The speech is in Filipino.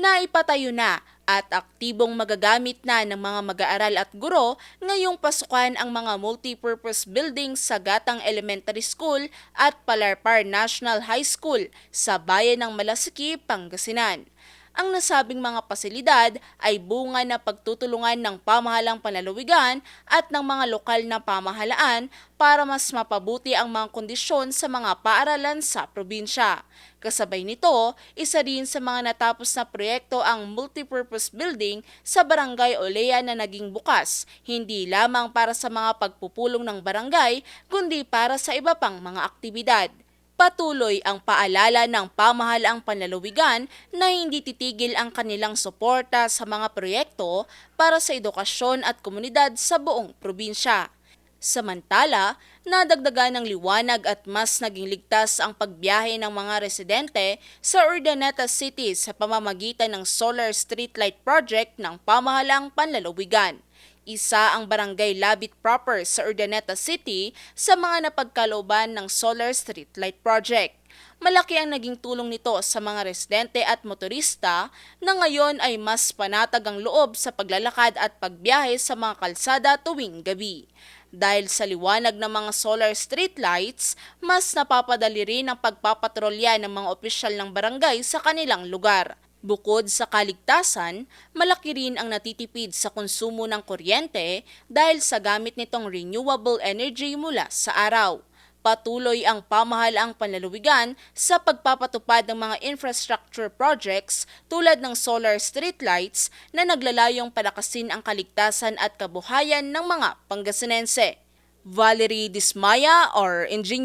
na ipatayo na at aktibong magagamit na ng mga mag-aaral at guro ngayong pasukan ang mga multipurpose buildings sa Gatang Elementary School at Palarpar National High School sa bayan ng Malasiki, Pangasinan. Ang nasabing mga pasilidad ay bunga na pagtutulungan ng pamahalang panlalawigan at ng mga lokal na pamahalaan para mas mapabuti ang mga kondisyon sa mga paaralan sa probinsya. Kasabay nito, isa rin sa mga natapos na proyekto ang multipurpose building sa Barangay Olea na naging bukas, hindi lamang para sa mga pagpupulong ng barangay, kundi para sa iba pang mga aktibidad. Patuloy ang paalala ng pamahalaang panlalawigan na hindi titigil ang kanilang suporta sa mga proyekto para sa edukasyon at komunidad sa buong probinsya. Samantala, nadagdagan ng liwanag at mas naging ligtas ang pagbiyahe ng mga residente sa Urdaneta City sa pamamagitan ng Solar Streetlight Project ng pamahalaang panlalawigan. Isa ang barangay Labit proper sa Urdaneta City sa mga napagkalooban ng Solar Streetlight Project. Malaki ang naging tulong nito sa mga residente at motorista na ngayon ay mas panatag ang loob sa paglalakad at pagbiyahe sa mga kalsada tuwing gabi. Dahil sa liwanag ng mga solar street lights, mas napapadali rin ang pagpapatrolya ng mga opisyal ng barangay sa kanilang lugar. Bukod sa kaligtasan, malaki rin ang natitipid sa konsumo ng kuryente dahil sa gamit nitong renewable energy mula sa araw. Patuloy ang pamahalaang panlalawigan sa pagpapatupad ng mga infrastructure projects tulad ng solar streetlights na naglalayong palakasin ang kaligtasan at kabuhayan ng mga Pangasinense. Valerie Dismaya or NG.